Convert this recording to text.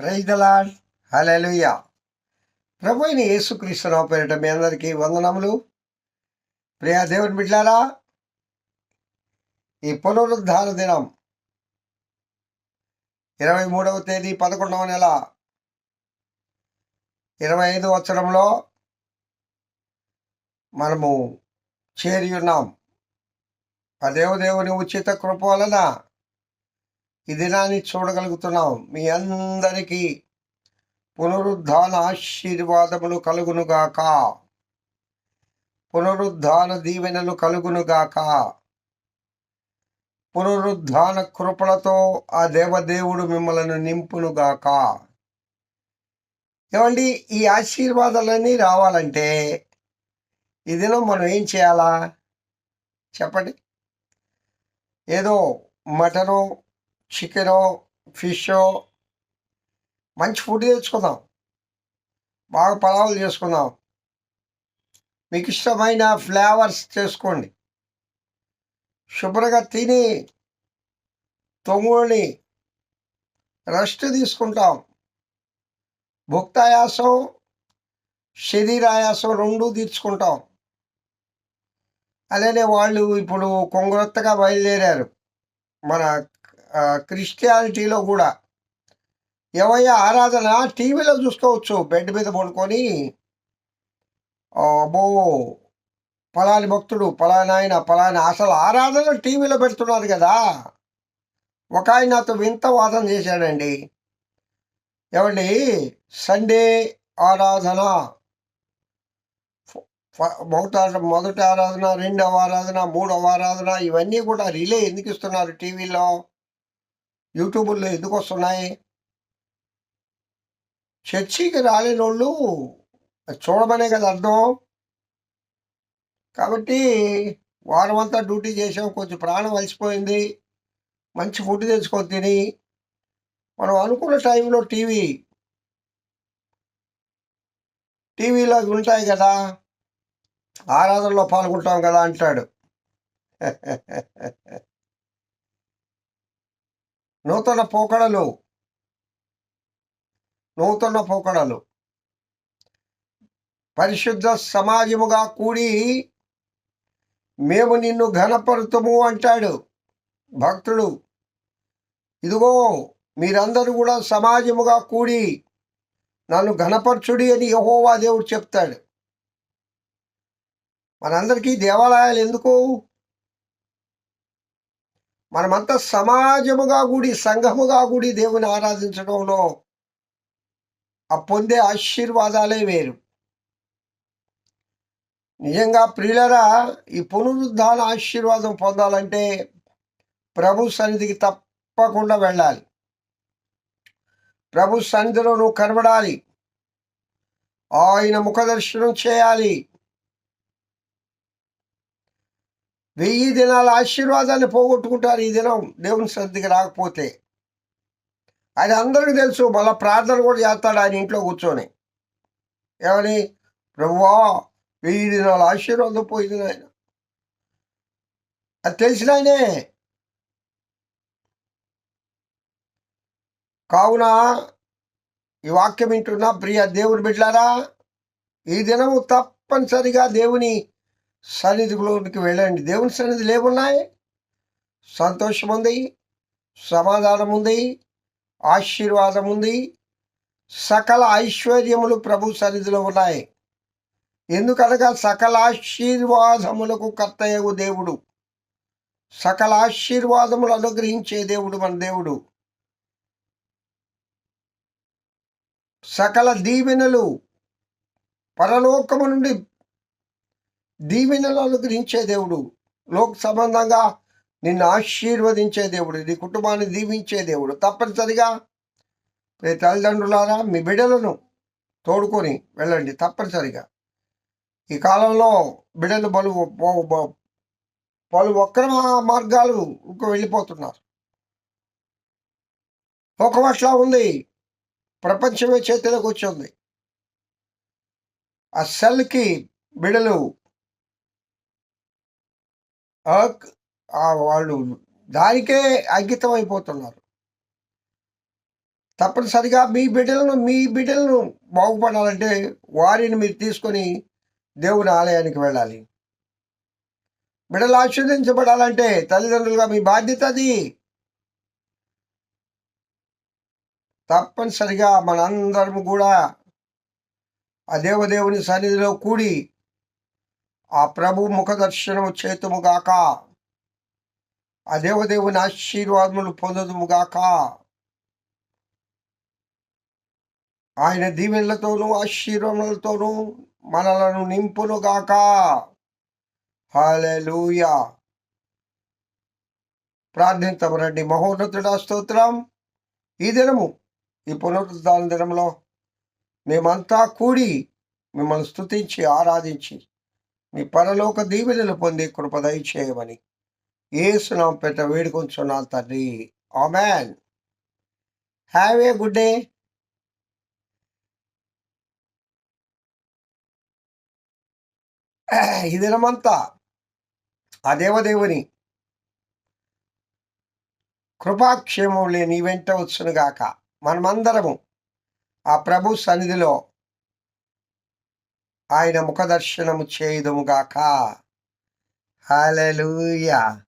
Praise the Lord ప్రభు అయిన యేసుక్రీస్తురావు పేరిట మీ అందరికీ వందనములు. ప్రియా దేవుని బిడ్డారా ఈ పునరుద్ధార దినం ఇరవై మూడవ తేదీ పదకొండవ నెల ఇరవై ఐదు వచ్చరంలో మనము చేరి ఉన్నాం. ఆ దేవదేవుని ఉచిత కృప వలన ఈ దినాన్ని చూడగలుగుతున్నాం. మీ అందరికీ పునరుద్ధాన ఆశీర్వాదములు కలుగునుగాక. పునరుద్ధాన దీవెనలు కలుగునుగాక. పునరుద్ధాన కృపలతో ఆ దేవదేవుడు మిమ్మల్ని నింపునుగాక. ఏమండి ఈ ఆశీర్వాదాలన్నీ రావాలంటే ఈ దినం మనం ఏం చేయాలా? చెప్పండి. ఏదో మటను చికెను ఫిష్ మంచి ఫుడ్ తెచ్చుకుందాం. బాగా పలావులు చేసుకుందాం. మీకు ఇష్టమైన ఫ్లేవర్స్ చేసుకోండి శుభ్రంగా తిని తొంగుని రెస్ట్ తీసుకుంటాం. భుక్తాయాసం శరీరాయాసం రెండూ తీర్చుకుంటాం. అలానే వాళ్ళు ఇప్పుడు కొంగరొత్తగా బయలుదేరారు. మన క్రిస్టియాలిటీలో కూడా ఏవయ్యా ఆరాధన టీవీలో చూసుకోవచ్చు. బెడ్ మీద పడుకొని అబ్బో పలాని భక్తుడు పలానాయన పలానా అసలు ఆరాధన టీవీలో పెడుతున్నారు కదా. ఒక ఆయన నాతో వింత వాదన చేశాడండి. ఏమండి సండే ఆరాధన. మొదట మొదటి ఆరాధన రెండవ ఆరాధన మూడవ ఆరాధన ఇవన్నీ కూడా రిలే ఎందుకు ఇస్తున్నారు టీవీలో? యూట్యూబుల్లో ఎందుకు వస్తున్నాయి? చర్చికి రాలేని వాళ్ళు చూడమనే కదా అర్థం. కాబట్టి వారం అంతా డ్యూటీ చేసాం కొంచెం ప్రాణం అలసిపోయింది. మంచి ఫుడ్ తెచ్చుకొని తిని మనం అనుకున్న టైంలో టీవీ టీవీలో అవి ఉంటాయి కదా. ఆరాధనలో పాల్గొంటాం కదా అంటాడు. నూతన పోకడలు. నూతన పోకడలు. పరిశుద్ధ సమాజముగా కూడి మేము నిన్ను ఘనపరుతము అంటాడు భక్తుడు. ఇదిగో మీరందరూ కూడా సమాజముగా కూడి నన్ను ఘనపరచుడి అని యహోవా దేవుడు చెప్తాడు. మనందరికీ దేవాలయాలు ఎందుకు? మనమంతా సమాజముగా కూడి సంఘముగా కూడి దేవుని ఆరాధించడంలో ఆ పొందే ఆశీర్వాదాలే వేరు. నిజంగా ప్రియులరా ఈ పునరుద్ధాన ఆశీర్వాదం పొందాలంటే ప్రభు సన్నిధికి తప్పకుండా వెళ్ళాలి. ప్రభు సన్నిధిలో నువ్వు కనబడాలి. ఆయన ముఖదర్శనం చేయాలి. వెయ్యి దినాల ఆశీర్వాదాన్ని పోగొట్టుకుంటారు ఈ దినం. దేవుని శ్రద్ధకి రాకపోతే. అది అందరికీ తెలుసు. మళ్ళీ ప్రార్థన కూడా చేస్తాడు ఆయన ఇంట్లో కూర్చొని. ఏమని? ప్రభువా వెయ్యి దినాల ఆశీర్వాదం పోయింది ఆయన అది తెలిసిన ఆయనే. కావున ఈ వాక్యం వింటున్న ప్రియ దేవుని బిడ్డారా ఈ దినము తప్పనిసరిగా దేవుని సన్నిధిలోనికి వెళ్ళండి. దేవుని సన్నిధి లేవున్నాయి సంతోషం ఉంది సమాధానం ఉంది ఆశీర్వాదం ఉంది సకల ఐశ్వర్యములు ప్రభు సన్నిధిలో ఉన్నాయి. ఎందుకనగా సకల ఆశీర్వాదములకు కర్తయ్యవు దేవుడు. సకల ఆశీర్వాదములు అనుగ్రహించే దేవుడు మన దేవుడు. సకల దీవెనలు పరలోకము నుండి దీవెనలు అనుగ్రహించే దేవుడు. లోక సంబంధంగా నిన్ను ఆశీర్వదించే దేవుడు. నీ కుటుంబాన్ని దీవించే దేవుడు. తప్పనిసరిగా మీ తల్లిదండ్రులారా మీ బిడ్డలను తోడుకొని వెళ్ళండి తప్పనిసరిగా. ఈ కాలంలో బిడ్డలు బలు పలు వక్రమ మార్గాలు ఇంకా వెళ్ళిపోతున్నారు. లోకమట్లా ఉంది. ప్రపంచమే చేతిలోకి వచ్చింది. ఆ సెల్కి బిడలు వాళ్ళు దానికే అంకితం అయిపోతున్నారు తప్పనిసరిగా మీ బిడ్డలను మీ బిడ్డలను బాగుపడాలంటే వారిని మీరు తీసుకొని దేవుని ఆలయానికి వెళ్ళాలి. బిడ్డలు ఆశీర్వదించబడాలంటే తల్లిదండ్రులుగా మీ బాధ్యత అది. తప్పనిసరిగా మనందరం కూడా ఆ దేవదేవుని సన్నిధిలో కూడి ఆ ప్రభు ముఖ దర్శనము చేతుము గాక. ఆ దేవదేవుని ఆశీర్వాదములు పొందదుముగాక ఆయన దీవెనలతోనూ ఆశీర్వాదములతోనూ మనలను నింపునుగాక గాక. హల్లెలూయా. ప్రార్థించమనండి మహోన్నతుడా స్తోత్రం. ఈ దినము ఈ పునరుద్ధాన దినంలో మేమంతా కూడి మిమ్మల్ని స్తుతించి ఆరాధించి మీ పరలోక దీవెనలు పొంది కృప దయచేయమని ఏసునాం పెట్ట వేడుకొంచున్నాను తండ్రి. Amen. Have a good day. ఈ దినమంతా ఆ దేవదేవుని కృపాక్షేమం లేని వెంట వచ్చునుగాక మనమందరము ఆ ప్రభు సన్నిధిలో ఆయన ముఖ దర్శనము చేయుదుముగాక. హల్లెలూయా.